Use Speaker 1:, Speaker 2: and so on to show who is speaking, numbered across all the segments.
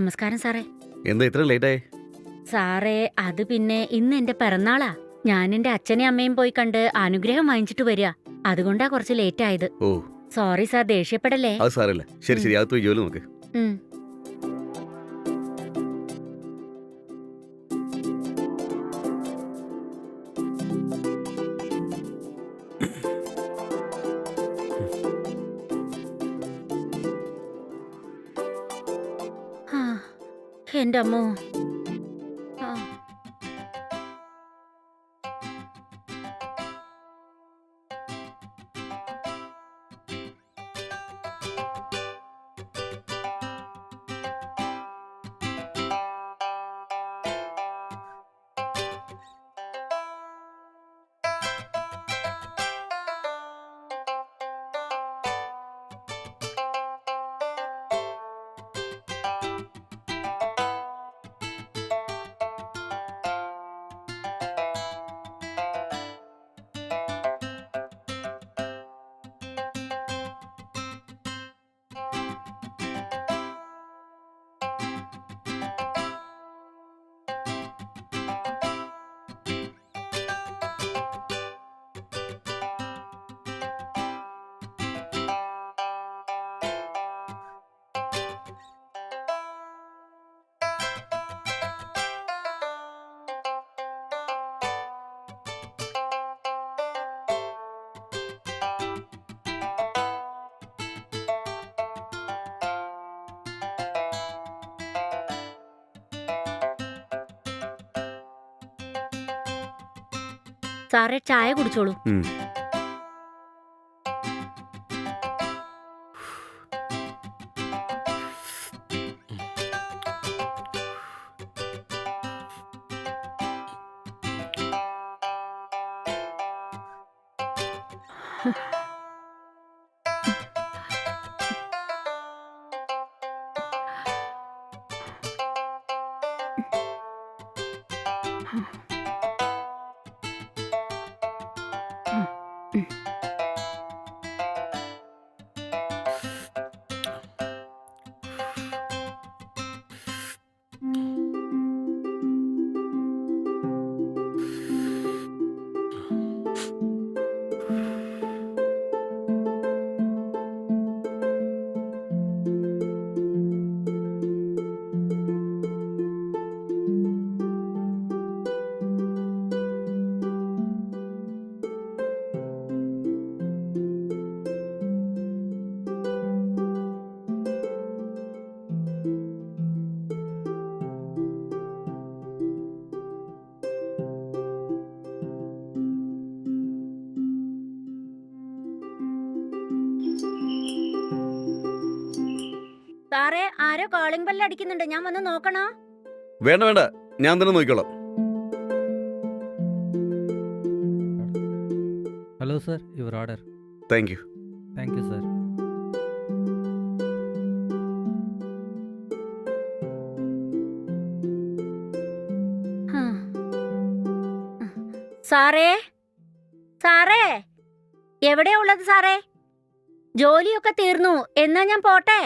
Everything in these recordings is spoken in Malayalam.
Speaker 1: നമസ്കാരം സാറേ.
Speaker 2: എന്താ ഇത്ര ലേറ്റായി?
Speaker 1: സാറേ അത് പിന്നെ ഇന്ന് എന്റെ പിറന്നാളാ. ഞാൻ എന്റെ അച്ഛനെയും അമ്മയും പോയി കണ്ട് അനുഗ്രഹം വാങ്ങിച്ചിട്ട് വരിക. അതുകൊണ്ടാ കുറച്ച് ലേറ്റ് ആയത്
Speaker 2: ഓ.
Speaker 1: Sorry sir ദേഷ്യപ്പെടല്ലേ?
Speaker 2: അത് ശരി ശരി. അത് പോയി ജോലി നോക്ക്.
Speaker 1: ഉം. എന്റെ സാറേ ചായ കുടിച്ചോളൂ
Speaker 2: ഉം. later.
Speaker 1: സാറേ ആരോ കോളിംഗ് ബെല്ല് അടിക്കുന്നുണ്ട്. ഞാൻ വന്ന് നോക്കണോ?
Speaker 2: വേണ്ട വേണ്ട. ഞാൻ തന്നെ നോക്കിക്കോളാം.
Speaker 3: Hello sir your order
Speaker 2: thank you
Speaker 3: thank you
Speaker 1: sir. സാറേ സാറേ എവിടെയാ ഉള്ളത് സാറേ? ജോലിയൊക്കെ തീർന്നു. എന്നാ ഞാൻ പോട്ടെ?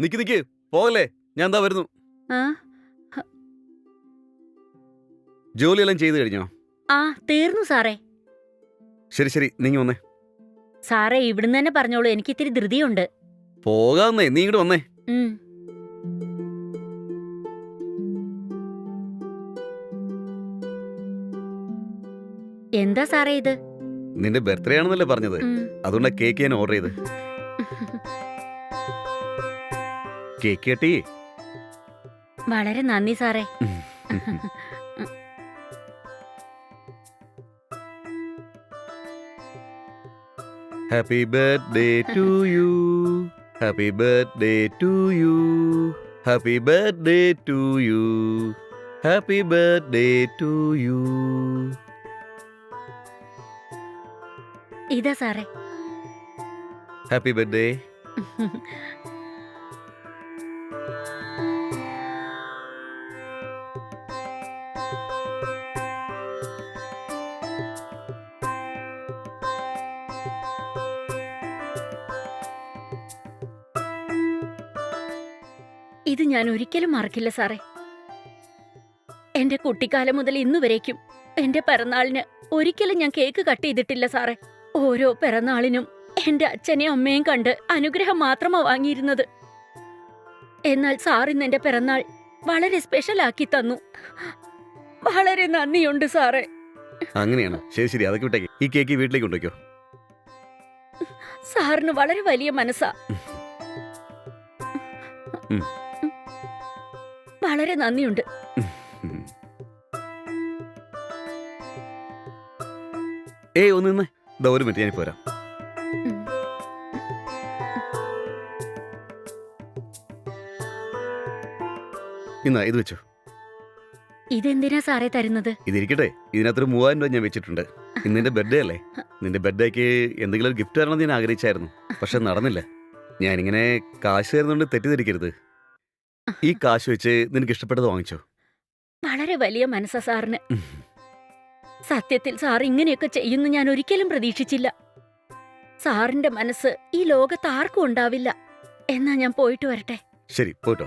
Speaker 2: നിക്ക് നിക്ക്. പോകല്ലേ? ഞാൻ എന്താ വരുന്നു.
Speaker 1: ആ?
Speaker 2: ജോലിയെല്ലാം ചെയ്തു കഴിഞ്ഞോ?
Speaker 1: ആ തീർന്നു സാറേ.
Speaker 2: ശരി ശരി. നീങ്ങി വന്നേ.
Speaker 1: സാറേ ഇവിടുന്ന് തന്നെ പറഞ്ഞോളൂ. എനിക്ക് ഇത്തിരി ധൃതിയുണ്ട്.
Speaker 2: പോകാന്നേ. നീ ഇങ്ങോട്ട് വന്നേ.
Speaker 1: ഉം. എന്താ സാറേ ഇത്?
Speaker 2: നിന്റെ ബർത്ത്ഡേ ആണെന്നല്ലേ പറഞ്ഞത്.
Speaker 1: ഉം.
Speaker 2: അതുകൊണ്ടാ കേക്ക് ഞാൻ ഓർഡർ ചെയ്ത് കേക്ക് കേട്ടി
Speaker 1: വളരെ നന്ദി സാറേ.
Speaker 2: Happy birthday to you happy birthday to you happy birthday to you happy birthday to you
Speaker 1: ഇതാ സാറേ.
Speaker 2: ഹാപ്പി ബർത്ത്ഡേ
Speaker 1: ഞാൻ ഒരിക്കലും മറക്കില്ല സാറേ. എന്റെ കുട്ടിക്കാലം മുതൽ ഇന്നുവരേക്കും എന്റെ പിറന്നാളിന് ഒരിക്കലും ഞാൻ കേക്ക് കട്ട് ചെയ്തിട്ടില്ല സാറേ. ഓരോ പിറന്നാളിനും എന്റെ അച്ഛനെയും അമ്മയും കണ്ട് അനുഗ്രഹം മാത്രമാ വാങ്ങിയിരുന്നത്. എന്നാൽ സാർ ഇന്ന് എന്റെ പിറന്നാൾ വളരെ സ്പെഷ്യൽ ആക്കി തന്നു. വളരെ നന്ദിയുണ്ട് സാറേ.
Speaker 2: അങ്ങനെയാണ്? ശരി ശരി. അതൊക്കെ വിട്ടേക്ക്. ഈ കേക്ക് വീട്ടിലേക്ക് കൊണ്ടുവയ്ക്കോ.
Speaker 1: സാറിന് വളരെ വലിയ മനസ്സാ.
Speaker 2: ഉം.
Speaker 1: വളരെ നന്ദിയുണ്ട്.
Speaker 2: ഏ ഏയ് ഒന്ന് നിന്നേ. ദാ ഒരു മിനിറ്റ് ഞാനിപ്പോ വരാം. ഇന്നാ ഇത് വെച്ചോ.
Speaker 1: ഇതെന്തിനാ സാറേ തരുന്നത്?
Speaker 2: ഇതിരിക്കട്ടെ ഇതിനകത്തൊരു മൂവായിരം രൂപ ഞാൻ വെച്ചിട്ടുണ്ട്. ഇന്ന് നിന്റെ ബർത്ത്ഡേ അല്ലേ? നിന്റെ ബർത്ത്ഡേക്ക് എന്തെങ്കിലും ഒരു ഗിഫ്റ്റ് തരണമെന്ന് ഞാൻ ആഗ്രഹിച്ചായിരുന്നു. പക്ഷെ നടന്നില്ല. ഞാനിങ്ങനെ കാശ് തരുന്നുണ്ട് തെറ്റിദ്ധരിക്കരുത്. ഈ കാശ് വെച്ച് നിനക്ക് ഇഷ്ടപ്പെട്ടത് വാങ്ങിച്ചോ?
Speaker 1: വളരെ വലിയ മനസ്സാ സാറിന്. സത്യത്തിൽ സാർ ഇങ്ങനെയൊക്കെ ചെയ്യുന്നു ഞാൻ ഒരിക്കലും പ്രതീക്ഷിച്ചില്ല. സാറിന്റെ മനസ്സ് ഈ ലോകത്ത് ആർക്കും ഉണ്ടാവില്ല. എന്നാ ഞാൻ പോയിട്ട് വരട്ടെ.
Speaker 2: ശരി പോട്ടോ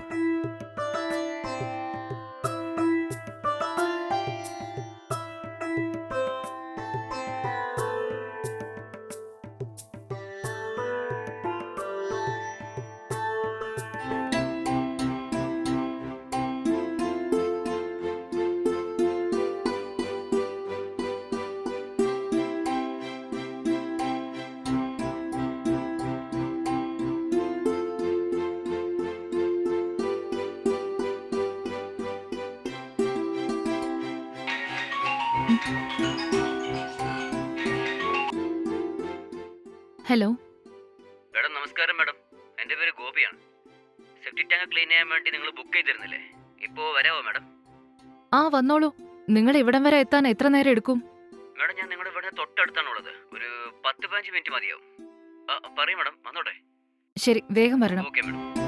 Speaker 4: ഹലോ
Speaker 5: മാഡം നമസ്കാരം മാഡം. എന്റെ പേര് ഗോപിയാണ്. സെപ്റ്റിക് ടാങ്ക് ക്ലീൻ ചെയ്യാൻ വേണ്ടി നിങ്ങൾ ബുക്ക് ചെയ്തിരുന്നില്ലേ? ഇപ്പോൾ വരാവോ മാഡം?
Speaker 4: ആ വന്നോളൂ. നിങ്ങൾ ഇവിടം വരെ എത്താൻ എത്ര നേരം എടുക്കും?
Speaker 5: മാഡം ഞാൻ നിങ്ങളുടെ ഇവിടെ തൊട്ടടുത്താണ് ഉള്ളത്. ഒരു പത്ത് പതിനഞ്ച് മിനിറ്റ് മതിയാവും. ആ പറയൂ മാഡം വന്നോട്ടെ?
Speaker 4: ശരി വേഗം വരണം.
Speaker 5: Okay madam.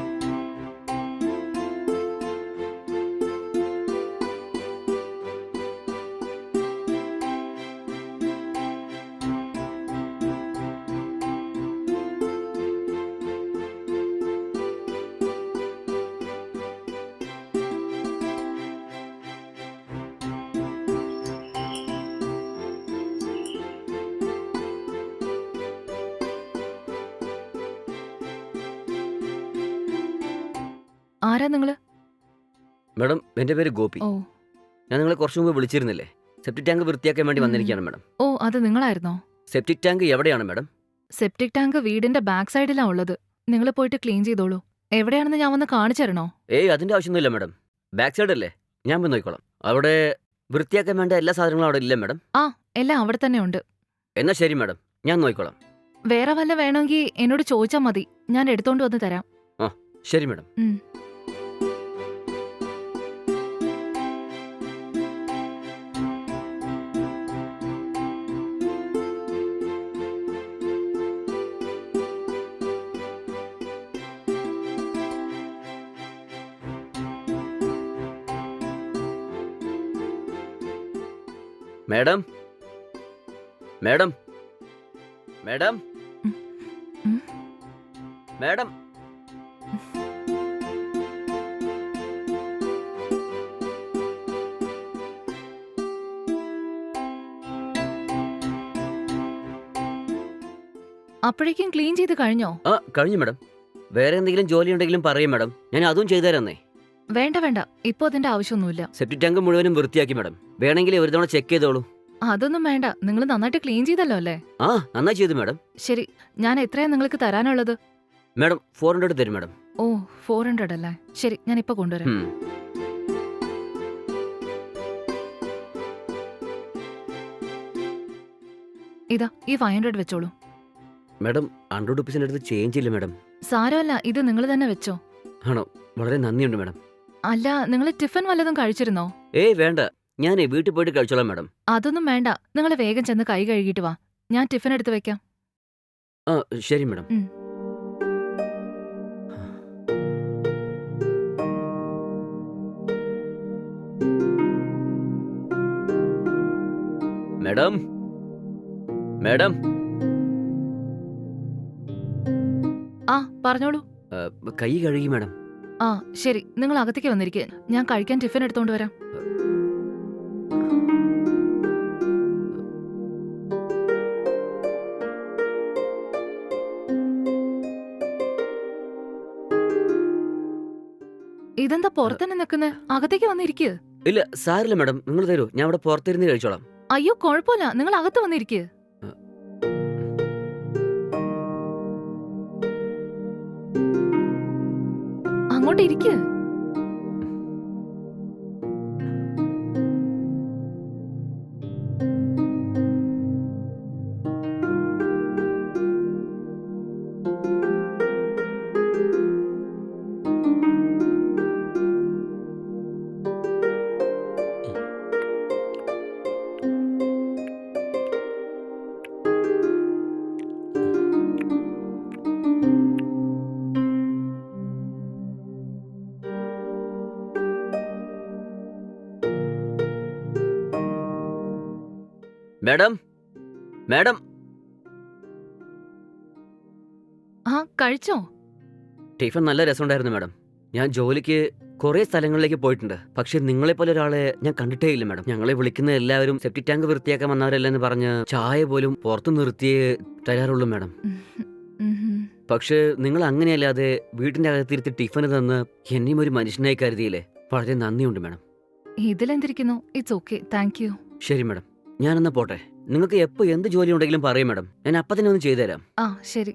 Speaker 4: ആരാ നിങ്ങൾ
Speaker 5: മാഡം എന്റെ പേര് ഗോപി.
Speaker 4: ഓ.
Speaker 5: ഞാൻ നിങ്ങളെ കുറച്ചു മുമ്പ് വിളിച്ചിരുന്നില്ലേ? സെപ്റ്റിക് ടാങ്ക് വൃത്തിയാക്കാൻ വേണ്ടി വന്നിരിക്കുകയാണ് മാഡം.
Speaker 4: ഓ അത് നിങ്ങളായിരുന്നോ?
Speaker 5: സെപ്റ്റിക് ടാങ്ക് എവിടെയാണ് മാഡം?
Speaker 4: സെപ്റ്റിക് ടാങ്ക് വീടിന്റെ ബാക്ക് സൈഡിലാണ് ഉള്ളത്. നിങ്ങൾ പോയിട്ട് ക്ലീൻ ചെയ്തോളൂ. എവിടെയാണെന്ന് ഞാൻ വന്ന് കാണിച്ചു തരണോ?
Speaker 5: ഏയ് അതിന്റെ ആവശ്യമൊന്നുമില്ല മാഡം. ബാക്ക് സൈഡ് അല്ലേ? ഞാൻ പോയി നോക്കിക്കോളാം. അവിടെ വൃത്തിയാക്കാൻ വേണ്ട എല്ലാ സാധനങ്ങളും അവിടെ ഇല്ല മാഡം?
Speaker 4: ആ എല്ലാം അവിടെ തന്നെ ഉണ്ട്.
Speaker 5: എന്നാ ശരി മാഡം. ഞാൻ നോക്കിക്കോളാം.
Speaker 4: വേറെ വല്ല വേണമെങ്കിൽ എന്നോട് ചോദിച്ചാൽ മതി. ഞാൻ എടുത്തോണ്ട് വന്ന് തരാം.
Speaker 5: ആ ശരി madam. Madam? Madam? Madam? Madam?
Speaker 4: അപ്പോഴേക്കും ക്ലീൻ ചെയ്ത് കഴിഞ്ഞോ?
Speaker 5: ആ കഴിഞ്ഞു മാഡം. വേറെ എന്തെങ്കിലും ജോലി ഉണ്ടെങ്കിലും പറയും മാഡം. ഞാൻ അതും ചെയ്തു തരാന്നേ
Speaker 4: വേണ്ട വേണ്ട. ഇപ്പൊ അതിന്റെ ആവശ്യമൊന്നുമില്ല.
Speaker 5: സെപ്റ്റിക് ടാങ്ക് മുഴുവനും വൃത്തിയാക്കി മാഡം വേണമെങ്കിൽ ഒരു തവണ ചെക്ക് ചെയ്തോളൂ.
Speaker 4: അതൊന്നും വേണ്ട. നിങ്ങൾ നന്നായിട്ട് ക്ലീൻ ചെയ്തല്ലോ അല്ലേ?
Speaker 5: ആ നന്നായി ചെയ്തു മാഡം
Speaker 4: ശരി. ഞാൻ എത്രയാ നിങ്ങൾക്ക് തരാനുള്ളത്?
Speaker 5: മാഡം ഫോർ ഹൺഡ്രഡ് തരും മാഡം
Speaker 4: ഓ ഫോർ ഹൺഡ്രഡ് അല്ലേ? ശരി ഞാൻ ഇപ്പൊ കൊണ്ടുവരാം.
Speaker 5: ഉം.
Speaker 4: ഇതാ ഈ ഫൈവ് ഹൺഡ്രഡ് വെച്ചോളൂ.
Speaker 5: മാഡം ഹൺഡ്രഡ് റുപ്പീസിന്റെ അടുത്ത് ചേഞ്ച് ഇല്ല മാഡം
Speaker 4: സാരമല്ല ഇത് നിങ്ങൾ തന്നെ വെച്ചോ.
Speaker 5: ആണോ? വളരെ നന്ദിയുണ്ട് മാഡം
Speaker 4: അല്ല നിങ്ങൾ ടിഫിൻ വല്ലതും കഴിച്ചിരുന്നോ?
Speaker 5: ഏയ് വേണ്ട. ഞാൻ വീട്ടിൽ പോയിട്ട് കഴിച്ചോളാം മാഡം.
Speaker 4: അതൊന്നും വേണ്ട. നിങ്ങൾ വേഗം ചെന്ന് കൈ കഴുകിയിട്ട് വാ. ഞാൻ ടിഫിൻ എടുത്ത് വെക്കാം.
Speaker 5: ആ ശരി മാഡം.
Speaker 4: ഉം.
Speaker 5: മാഡം? മാഡം?
Speaker 4: ആ പറഞ്ഞോളൂ.
Speaker 5: കൈ കഴുകി മാഡം.
Speaker 4: ആ ശരി. നിങ്ങൾ അകത്തേക്ക് വന്നിരിക്കുക ഞാൻ കഴിക്കാൻ ടിഫിൻ എടുത്തോണ്ട് വരാം. ഇതെന്താ പുറത്തന്നെ നിൽക്കുന്നേ? അകത്തേക്ക് വന്നിരിക്കുക
Speaker 5: ഇല്ല സാരില്ല മാഡം. നിങ്ങൾ തരൂ. ഞാൻ ഇവിടെ പുറത്തിരുന്ന് കഴിച്ചോളാം.
Speaker 4: അയ്യോ കുഴപ്പമില്ല. നിങ്ങൾ അകത്ത് വന്നിരിക്കുക അങ്ങോട്ട്
Speaker 5: മാഡം? മാഡം?
Speaker 4: ആ കഴിച്ചോ?
Speaker 5: ടിഫൻ നല്ല രസമുണ്ടായിരുന്നു മാഡം. ഞാൻ ജോലിക്ക് കുറെ സ്ഥലങ്ങളിലേക്ക് പോയിട്ടുണ്ട്. പക്ഷെ നിങ്ങളെ പോലെ ഒരാളെ ഞാൻ കണ്ടിട്ടേ ഇല്ല മാഡം. ഞങ്ങളെ വിളിക്കുന്ന എല്ലാവരും സെപ്റ്റി ടാങ്ക് വൃത്തിയാക്കാൻ വന്നവരല്ലെന്ന് പറഞ്ഞ് ചായ പോലും പുറത്ത് നിർത്തിയേ തരാറുള്ളൂ മാഡം. പക്ഷെ നിങ്ങൾ അങ്ങനെയല്ലാതെ വീട്ടിന്റെ അകത്തിരുത്തി ടിഫന് തന്ന് എന്നെയും ഒരു മനുഷ്യനായി കരുതിയില്ലേ? വളരെ നന്ദിയുണ്ട് മാഡം.
Speaker 4: ഇതിലെന്തിരിക്കുന്നു? ഇറ്റ്സ് ഓക്കെ താങ്ക് യു
Speaker 5: ശരി മാഡം. ഞാനെന്നാ പോട്ടെ. നിങ്ങൾക്ക് എപ്പോൾ എന്ത് ജോലി ഉണ്ടെങ്കിലും പറയും മാഡം. ഞാൻ അപ്പം തന്നെ ഒന്ന് ചെയ്തുതരാം.
Speaker 4: ആ ശരി.